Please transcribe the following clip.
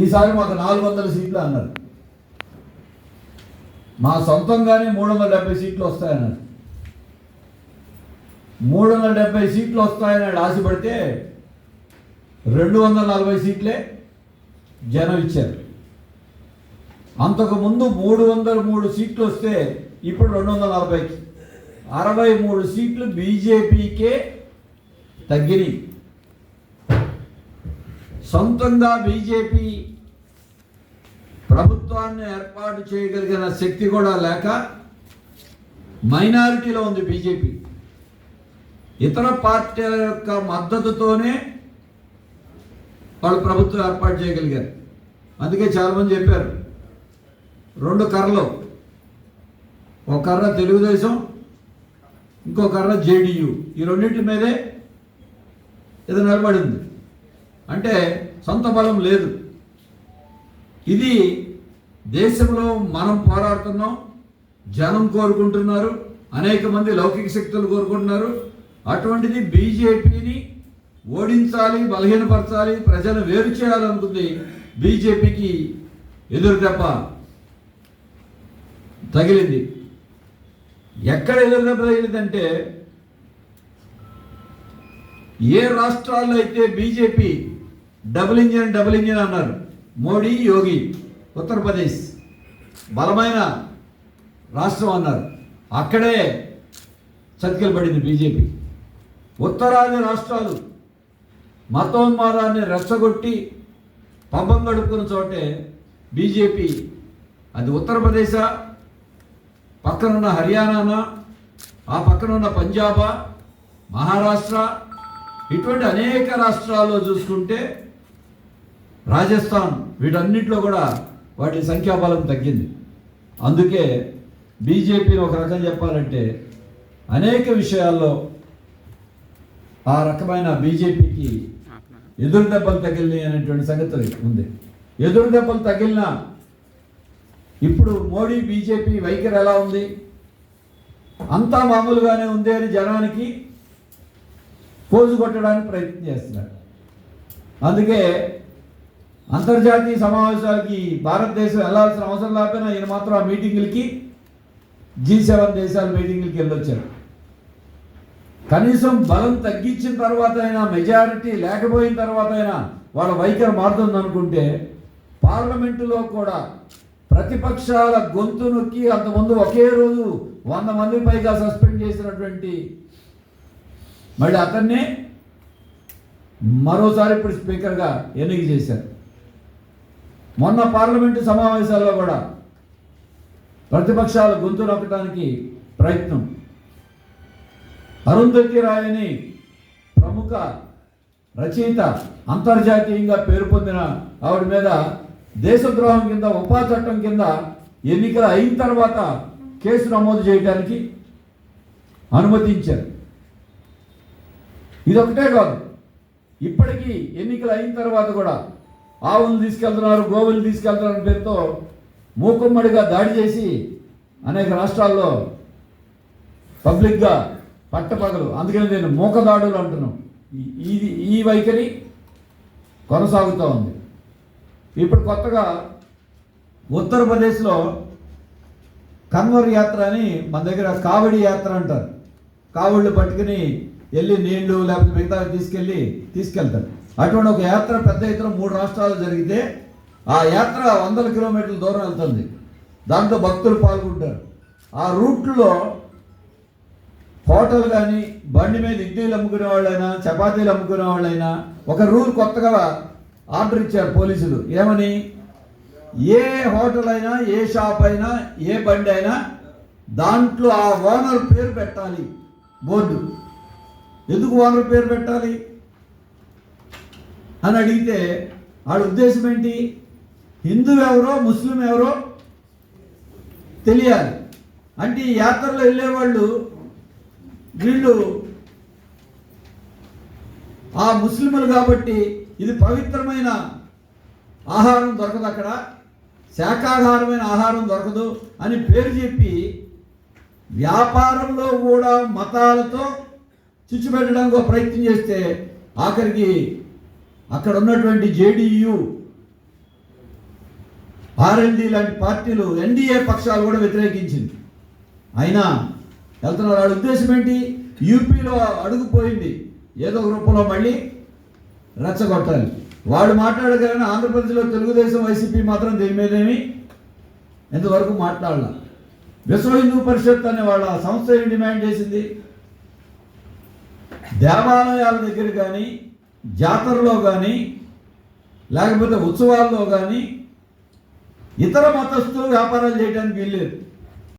ఈసారి మాకు నాలుగు వందల సీట్లు అన్నారు. మా సొంతంగానే మూడు వందల డెబ్బై సీట్లు వస్తాయన్నారు. మూడు వందల డెబ్బై సీట్లు వస్తాయని ఆశపడితే రెండు వందల నలభై సీట్లే జనం ఇచ్చారు. అంతకుముందు మూడు వందల మూడు సీట్లు వస్తే ఇప్పుడు రెండు వందల నలభైకి అరవై మూడు సీట్లు బీజేపీకే తగ్గినాయి. సొంతంగా బీజేపీ ప్రభుత్వాన్ని ఏర్పాటు చేయగలిగిన శక్తి కూడా లేక మైనారిటీలో ఉంది బీజేపీ. ఇతర పార్టీల యొక్క మద్దతుతోనే వాళ్ళు ప్రభుత్వం ఏర్పాటు చేయగలిగారు. అందుకే చాలామంది చెప్పారు రెండు కర్రలు ఒక కర్ర తెలుగుదేశం ఇంకో కర్ర జేడియు. ఈ రెండింటి మీదే ఇది నిలబడింది అంటే సొంత బలం లేదు. ఇది దేశంలో మనం పోరాడుతున్నాం జనం కోరుకుంటున్నారు అనేక మంది లౌకిక శక్తులు కోరుకుంటున్నారు. అటువంటిది బీజేపీని ఓడించాలి బలహీనపరచాలి ప్రజలు వేరు చేయాలనుకుంది బీజేపీకి ఎదురు దెబ్బ తగిలింది. ఎక్కడ ఎదురు దెబ్బ తగిలిందంటే ఏ రాష్ట్రాల్లో అయితే BJP double engine double engine అన్నారు. మోడీ యోగి ఉత్తరప్రదేశ్. బలమైన రాష్ట్రం అన్నారు. అక్కడే చతికిలు పడింది బీజేపీ. ఉత్తరాది రాష్ట్రాలు మతోన్మాదాన్ని రెచ్చగొట్టి పంపం గడుపుకున్న చోటే బీజేపీ. అది ఉత్తరప్రదేశ్ పక్కనున్న హర్యానానా ఆ పక్కనున్న పంజాబా మహారాష్ట్ర ఇటువంటి అనేక రాష్ట్రాల్లో చూసుకుంటే రాజస్థాన్ వీటన్నిటిలో కూడా వాటి సంఖ్యాబలం తగ్గింది. అందుకే బీజేపీని ఒక రకం చెప్పాలంటే అనేక విషయాల్లో ఆ రకమైన బీజేపీకి ఎదురు దెబ్బలు తగిలినాయి అనేటువంటి సంగతి ఉంది. ఎదురు దెబ్బలు తగిలిన ఇప్పుడు మోడీ బీజేపీ వైఖరి ఎలా ఉంది? అంతా మామూలుగానే ఉంది అని జనానికి పోజు కొట్టడానికి ప్రయత్నం చేస్తున్నాడు అందుకే అంతర్జాతీయ సమావేశాలకి భారతదేశం వెళ్ళాల్సిన అవసరం లేకపోయినా ఈయన మాత్రం ఆ మీటింగులకి జీ సెవెన్ దేశాల మీటింగులకి వెళ్ళొచ్చారు. కనీసం బలం తగ్గించిన తర్వాత అయినా మెజారిటీ లేకపోయిన తర్వాత అయినా వాళ్ళ వైఖరి మారుతుందనుకుంటే పార్లమెంటులో కూడా ప్రతిపక్షాల గొంతు నొక్కి అంతకుముందు ఒకే రోజు వంద మంది పైగా సస్పెండ్ చేసినటువంటి మళ్ళీ అతన్నే మరోసారి ఇప్పుడు స్పీకర్గా ఎన్నిక చేశారు. మొన్న పార్లమెంటు సమావేశాల్లో కూడా ప్రతిపక్షాల గొంతు నొక్కడానికి ప్రయత్నం. అరుంధతి రాయని ప్రముఖ రచయిత అంతర్జాతీయంగా పేరు పొందిన ఆవిడ మీద దేశద్రోహం కింద ఉపా చట్టం కింద ఎన్నికలు అయిన తర్వాత కేసు నమోదు చేయడానికి అనుమతించారు. ఇదొకటే కాదు ఇప్పటికీ ఎన్నికలు అయిన తర్వాత కూడా ఆవులు తీసుకెళ్తున్నారు గోవులు తీసుకెళ్తున్నారు పేరుతో మూకుమ్మడిగా దాడి చేసి అనేక రాష్ట్రాల్లో పబ్లిక్గా పట్టపగలు. అందుకని నేను మూకదాడులు అంటున్నాను. ఇది ఈ వైఖరి కొనసాగుతూ ఉంది. ఇప్పుడు కొత్తగా ఉత్తరప్రదేశ్లో కన్వర్ యాత్ర అని మన దగ్గర కావడి యాత్ర అంటారు. కావళ్ళు పట్టుకుని వెళ్ళి నీళ్ళు లేకపోతే మిగతా తీసుకెళ్ళి తీసుకెళ్తారు. అటువంటి ఒక యాత్ర పెద్ద ఎత్తున మూడు రాష్ట్రాలు జరిగితే ఆ యాత్ర వందల కిలోమీటర్ల దూరం వెళ్తుంది. దాంట్లో భక్తులు పాల్గొంటారు. ఆ రూట్లో హోటల్ కానీ బండి మీద ఇడ్లీలు అమ్ముకునే వాళ్ళైనా చపాతీలు అమ్ముకునే వాళ్ళైనా ఒక రూల్ కొత్తగా ఆర్డర్ ఇచ్చారు పోలీసులు. ఏమని? ఏ హోటల్ అయినా ఏ షాప్ అయినా ఏ బండి అయినా దాంట్లో ఆ ఓనర్ పేరు పెట్టాలి బోర్డు. ఎందుకు ఓనర్ పేరు పెట్టాలి? అని అడిగితే వాళ్ళ ఉద్దేశం ఏంటి? హిందూ ఎవరో ముస్లిం ఎవరో తెలియాలి. అంటే ఈ యాత్రలో వెళ్ళేవాళ్ళు వీళ్ళు ఆ ముస్లింలు కాబట్టి ఇది పవిత్రమైన ఆహారం దొరకదు అక్కడ. శాఖాహారమైన ఆహారం దొరకదు అని పేరు చెప్పి వ్యాపారంలో కూడా మతాలతో చిచ్చుపెట్టడానికి ఒక ప్రయత్నం చేస్తే ఆఖరికి అక్కడ ఉన్నటువంటి జేడీయూ ఆర్ఎల్డి లాంటి పార్టీలు ఎన్డీఏ పక్షాలు కూడా వ్యతిరేకించింది. అయినా వెళ్తున్నారు. వాడి ఉద్దేశం ఏంటి? యూపీలో అడుగుపోయింది ఏదో ఒక రూపంలో మళ్ళీ రెచ్చగొట్టాలి. వాడు మాట్లాడగానే ఆంధ్రప్రదేశ్లో తెలుగుదేశం వైసీపీ మాత్రం దీని మీదేమి ఎంతవరకు మాట్లాడాల. విశ్వ హిందూ పరిషత్ అనే వాళ్ళ సంస్థ ఏం డిమాండ్ చేసింది? దేవాలయాల దగ్గర కానీ జాతరలో కానీ లేకపోతే ఉత్సవాల్లో కానీ ఇతర మతస్థులు వ్యాపారాలు చేయడానికి వీల్లేదు